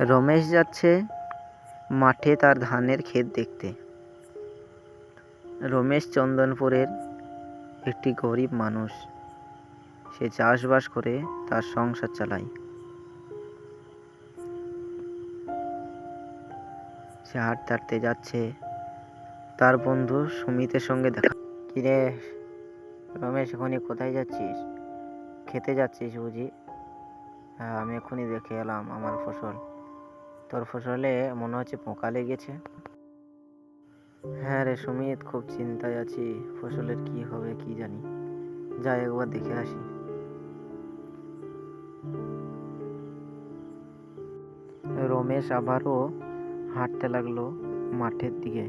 রমেশ যাচ্ছে মাঠে তার ধানের ক্ষেত দেখতে। রমেশ চন্দনপুরের একটি গরিব মানুষ। সে চাষবাস করে তার সংসার চালায়। সে হাঁটতে হাঁটতে যাচ্ছে। তার বন্ধু সুমিতের সঙ্গে দেখা। কিরে রমেশ, এখনই কোথায় যাচ্ছিস? খেতে যাচ্ছিস বুঝি? হ্যাঁ আমি এখনই দেখে এলাম আমার ফসল। তোর ফসলে মনে হচ্ছে পোকা লেগেছে? হ্যাঁ রে সুমিত, খুব চিন্তায় আছি, ফসলের কি হবে কি জানি। যাই একবার দেখে আসি। রমেশ আবারও হাঁটতে লাগল মাঠের দিকে।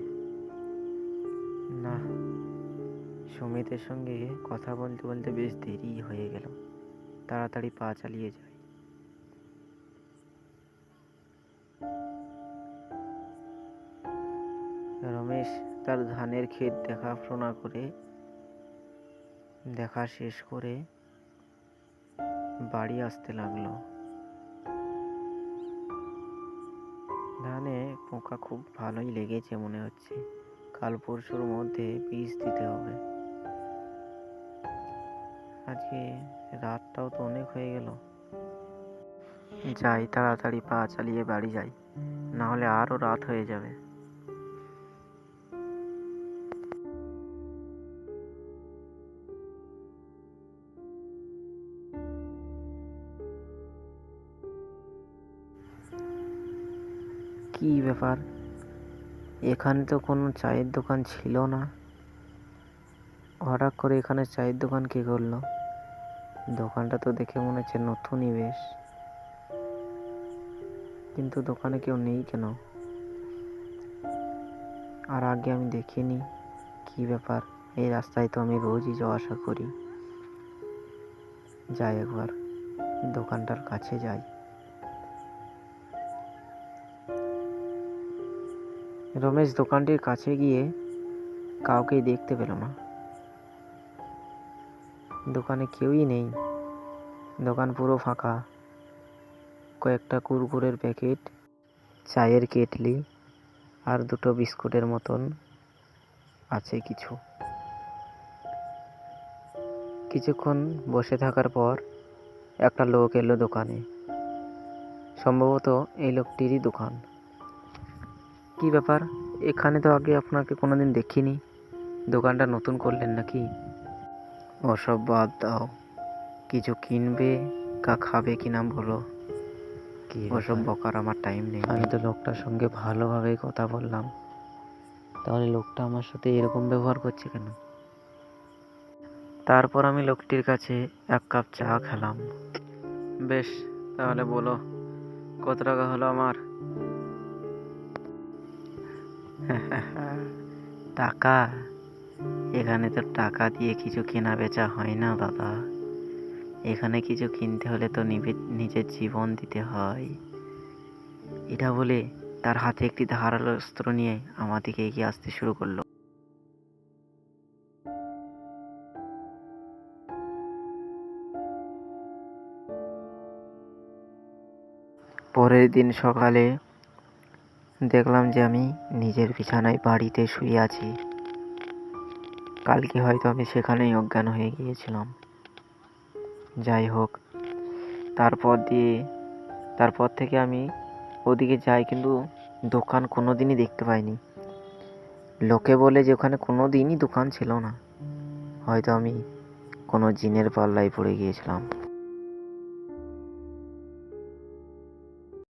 না, সুমিতের সঙ্গে কথা বলতে বলতে বেশ দেরি হয়ে গেল। তাড়াতাড়ি পা চালিয়ে যায়। রমেশ তার ধানের ক্ষেত দেখাশোনা করে, দেখা শেষ করে বাড়ি আসতে লাগল। ধানে পোকা খুব ভালোই লেগেছে মনে হচ্ছে। কাল পরশুর মধ্যে বীজ দিতে হবে। আজকে রাতটাও তো অনেক হয়ে গেল। যাই, তাড়াতাড়ি পা চালিয়ে বাড়ি যাই। না হলে আরও রাত হয়ে যাবে। কি ব্যাপার? এখানে তো কোনো চায়ের দোকান ছিল না। হঠাৎ করে এখানে চায়ের দোকান কে করল? দোকানটা তো দেখে মনে হচ্ছে নতুনই বেশ। কিন্তু দোকানে কেউ নেই কেন? আর আগে আমি দেখিনি। কি ব্যাপার? এই রাস্তায় তো আমি রোজই যাওয়া আসা করি। যাই একবার, দোকানটার কাছে যাই। রমেশ দোকানটির কাছে গিয়ে কাউকেই দেখতে পেল না। দোকানে কেউই নেই। দোকান পুরো ফাঁকা। কয়েকটা কুরকুরের প্যাকেট, চায়ের কেটলি আর দুটো বিস্কুটের মতন আছে কিছু। কিছুক্ষণ বসে থাকার পর একটা লোক এলো দোকানে। সম্ভবত এই লোকটিরই দোকান। কি ব্যাপার? এখানে তো আগে আপনাকে কোনো দিন দেখিনি। দোকানটা নতুন করলেন নাকি? ওসব বাদ দাও। কিছু কিনবে কা খাবে কি না বলো। কি ওসব বকার আমার টাইম নেই। আমি তো লোকটার সঙ্গে ভালোভাবেই কথা বললাম। তাহলে লোকটা আমার সাথে এরকম ব্যবহার করছে কেন? তারপর আমি লোকটির কাছে এক কাপ চা খেলাম। বেশ তাহলে বলো কত টাকা হলো আমার? টাকা? এখানে তো টাকা দিয়ে কিছু কেনা বেচা হয় না, দাদা। এখানে কিছু কিনতে হলে তো নিজের জীবন দিতে হয়। এটা বলে তার হাতে একটি ধারালো অস্ত্র নিয়ে আমার দিকে এগিয়ে আসতে শুরু করল। পরের দিন সকালে দেখলাম যে আমি নিজের বিছানায় বাড়িতে শুয়ে আছি। কালকে হয়তো আমি সেখানেই অজ্ঞান হয়ে গিয়েছিলাম। যাই হোক, তারপর দিয়ে, তারপর থেকে আমি ওদিকে যাই কিন্তু দোকান কোনো দিনই দেখতে পাইনি। লোকে বলে যে ওখানে কোনো দিনই দোকান ছিল না। হয়তো আমি কোনো জিনের পাল্লায় পড়ে গিয়েছিলাম।